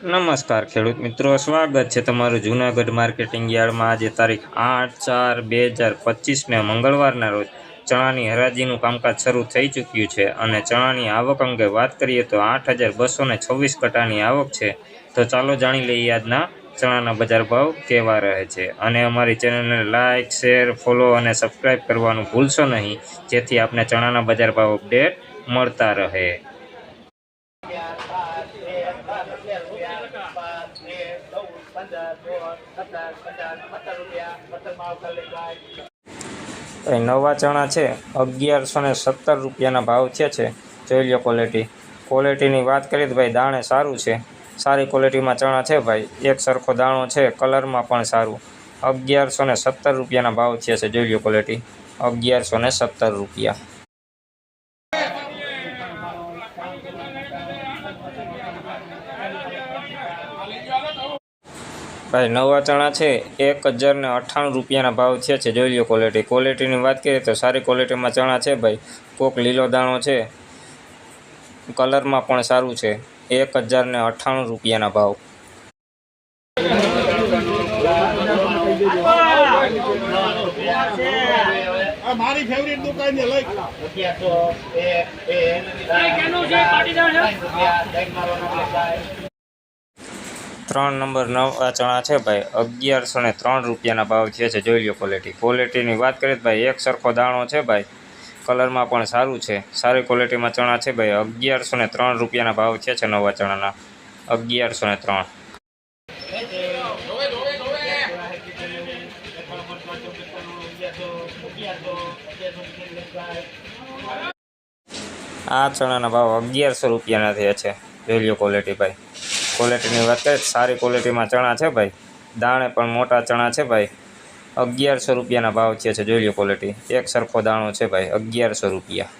નમસ્કાર, ખેડૂત મિત્રો. સ્વાગત છે તમારું જૂનાગઢ માર્કેટિંગ યાર્ડમાં. આજે તારીખ આઠ ચાર બે હજાર પચીસને મંગળવારના રોજ ચણાની હરાજીનું કામકાજ શરૂ થઈ ચૂક્યું છે અને ચણાની આવક અંગે વાત કરીએ તો આઠ હજાર બસો ને છવ્વીસ કટાની આવક છે. તો ચાલો જાણી લઈએ આજના ચણાના બજાર ભાવ કેવા રહે છે. અને અમારી ચેનલને લાઇક શેર, ફોલો અને સબસ્ક્રાઈબ કરવાનું ભૂલશો નહીં, જેથી આપને ચણાના બજાર ભાવ અપડેટ મળતા રહે. નવા ચણા છે, અગિયારસો ને સત્તર રૂપિયાના ભાવ થયા છે, જોઈ લો ક્વોલિટી ક્વોલિટીની વાત કરીએ તો ભાઈ દાણે સારું છે. સારી ક્વોલિટીમાં ચણા છે ભાઈ. એક સરખો દાણો છે, કલરમાં પણ સારું. અગિયારસો ને સત્તર રૂપિયાના ભાવ થયા છે, જોઈ લો ક્વોલિટી અગિયારસો ને સત્તર રૂપિયા. ભાઈ નવા ચણા છે એક હજાર ને અઠ્ઠાણું રૂપિયાના ભાવ થયા છે જોઈ લો ક્વોલિટી ક્વોલિટીની વાત કરીએ તો સારી ક્વોલિટીમાં ચણા છે ભાઈ કોક લીલો દાણો છે કલરમાં પણ સારું છે એક હજાર ને અઠ્ઠાણું રૂપિયાના ભાવ. મારી ફેવરિટ દુકાન છે લઈ. ત્રણ નંબર નવા ચણા છે ભાઈ, અગિયારસો ને ત્રણ રૂપિયાના ભાવ થયા છે. જોઈ લો ક્વોલિટી ક્વોલિટીની વાત કરીએ તો ભાઈ, એક સરખો દાણો છે ભાઈ. કલરમાં પણ સારું છે. સારી ક્વોલિટીમાં ચણા છે ભાઈ, અગિયારસો ને ત્રણ રૂપિયાના ભાવ થયા છે નવા ચણાના. અગિયારસો ને ત્રણ. આ ચણાના ભાવ અગિયારસો રૂપિયાના થયા છે. જોઈ લો ક્વોલિટી ભાઈ. ક્વોલિટીની વાત કરીએ સારી ક્વોલિટીમાં ચણા છે ભાઈ. દાણે પણ મોટા ચણા છે ભાઈ. અગિયારસો રૂપિયાના ભાવ છે, જોઈ લો ક્વોલિટી એક સરખો દાણો છે ભાઈ, અગિયારસો રૂપિયા.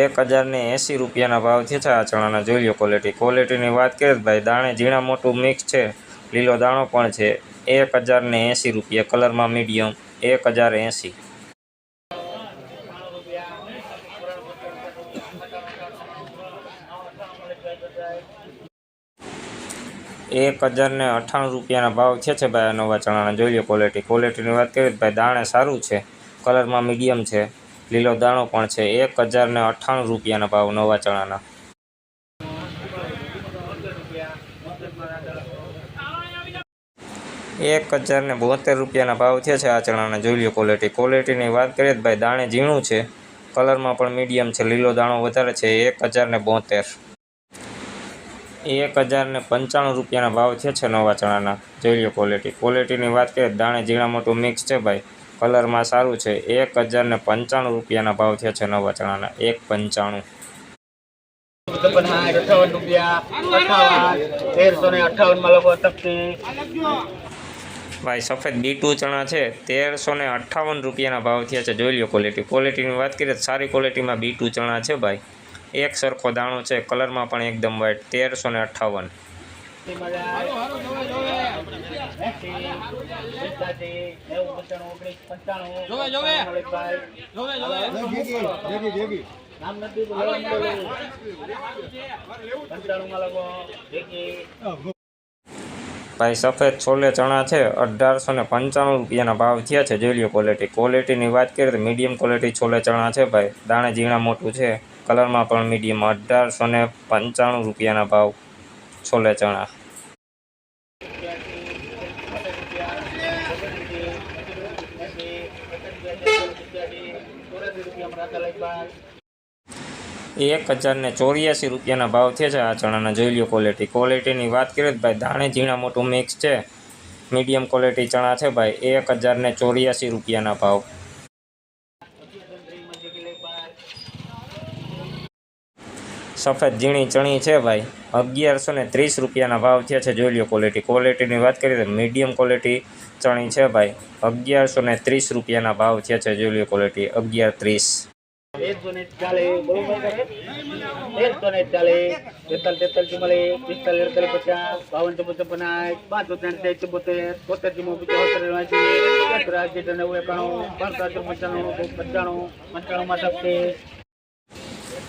એક હજાર ને એંસી રૂપિયાના ભાવ છે આ ચણાના, જોઈ લો ક્વોલિટી ક્વોલિટીની વાત કરીએ ભાઈ, દાણે ઝીણા મોટું મિક્સ છે, લીલો દાણો પણ છે. એક હજાર ને એંસી રૂપિયા કલરમાં મીડિયમ એક હજાર એંસી. એક હજાર ને અઠ્ઠાણું રૂપિયાના ભાવ છે છે ભાઈ નવા ચણાના. જોઈ લો ક્વોલિટી ક્વોલિટીની વાત કરીએ તો ભાઈ દાણે સારું છે. કલરમાં મીડિયમ છે. લીલો દાણો પણ છે. એક હજાર ને અઠ્ઠાણું રૂપિયાના ભાવ નવા ચણાના. એક હજાર ને બોતેર રૂપિયાના ભાવ થયા છે આ ચણાના. જોઈ લો ક્વોલિટી ક્વોલિટીની વાત કરીએ તો ભાઈ દાણે ઝીણું છે. કલરમાં પણ મીડિયમ છે. લીલો દાણો વધારે છે. એક હજાર ને બોતેર. એક હજારને પંચાણું રૂપિયાના ભાવ છે છે નવા ચણાના જોઈ લો ક્વોલિટી ક્વોલિટીની વાત કરીએ, દાણે ઝીણા મોટું મિક્સ છે ભાઈ. કલરમાં સારું છે. એક હજારને પંચાણું રૂપિયાના ભાવ છે છે નવા ચણાના એક પંચાણું. ભાઈ, સફેદ બીટુ ચણા છે. તેરસો ને અઠ્ઠાવન રૂપિયાના ભાવ થયા છે. જોઈ લો ક્વોલિટી ક્વોલિટીની વાત કરીએ સારી ક્વોલિટીમાં બીટુ ચણા છે ભાઈ. એક સરખો દાણો છે, કલરમાં પણ એકદમ વ્હાઈટ તેરસો ને અઠ્ઠાવન ભાઈ, સફેદ છોલે ચણા છે, અઢારસો ને પંચાણું રૂપિયાના ભાવ થયા છે, જોઈ લો ક્વોલિટી ક્વોલિટીની વાત કરીએ તો મીડિયમ ક્વોલિટી છોલે ચણા છે, ભાઈ. દાણે ઝીણા મોટું છે. કલરમાં પણ મીડિયમ અઢારસો ને પંચાણું રૂપિયાના ભાવ છોલે ચણા. એક હજાર ને ચોર્યાસી રૂપિયાના ભાવ થયા છે આ ચણાના. જોઈ લો ક્વોલિટી ક્વોલિટીની વાત કરીએ તો ભાઈ દાણે ઝીણા મોટું મિક્સ છે. મીડિયમ ક્વોલિટી ચણા છે ભાઈ. એક હજાર ને ચોર્યાસી રૂપિયાના ભાવ. સફેદ ઝીણી ચણી છે ભાઈ અગિયારસો ને ત્રીસ રૂપિયાના ભાવ થયા છે જોઈ લો ક્વોલિટી ક્વોલિટીની વાત કરીએ તો મીડિયમ ક્વોલિટી ચણી છે ભાઈ અગિયારસો ને ત્રીસ રૂપિયાના ભાવ થયા છે જોઈ લો ક્વોલિટી અગિયાર ત્રીસ પંચાણું પંચાણું છત્રીસ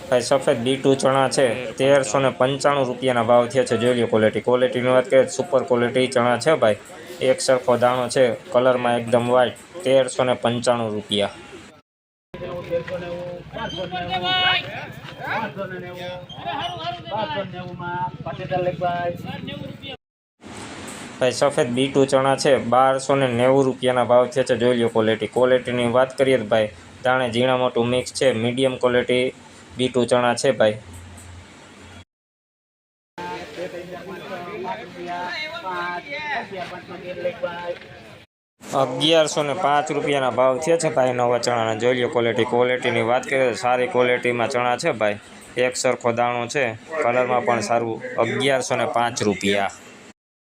ભાઈ, સફેદ બી ટુ ચણા છે, તેરસો ને પંચાણું રૂપિયાના ભાવ થયા છે. જોઈ લો ક્વોલિટી ક્વોલિટીની વાત કરીએ સુપર ક્વોલિટી ચણા છે ભાઈ. એક સરખો દાણો છે, કલરમાં એકદમ વ્હાઈટ તેરસો ને પંચાણું રૂપિયા. ભાઈ, સફેદ બી ટુ ચણા છે, બારસો ને નેવું રૂપિયાના ભાવ થયા છે. જોઈ લો ક્વોલિટી ક્વોલિટીની વાત કરીએ ભાઈ, દાણે ઝીણા મોટું મિક્સ છે. મીડિયમ ક્વોલિટી બી ટુ ચણા છે ભાઈ. અગિયારસો ને પાંચ રૂપિયાના ભાવ થયા છે ભાઈ નવા ચણાના. જોઈ લો ક્વોલિટી ક્વોલિટીની વાત કરીએ સારી ક્વોલિટીમાં ચણા છે ભાઈ. એક સરખો દાણો છે કલરમાં પણ સારું. અગિયારસો ને પાંચ રૂપિયા.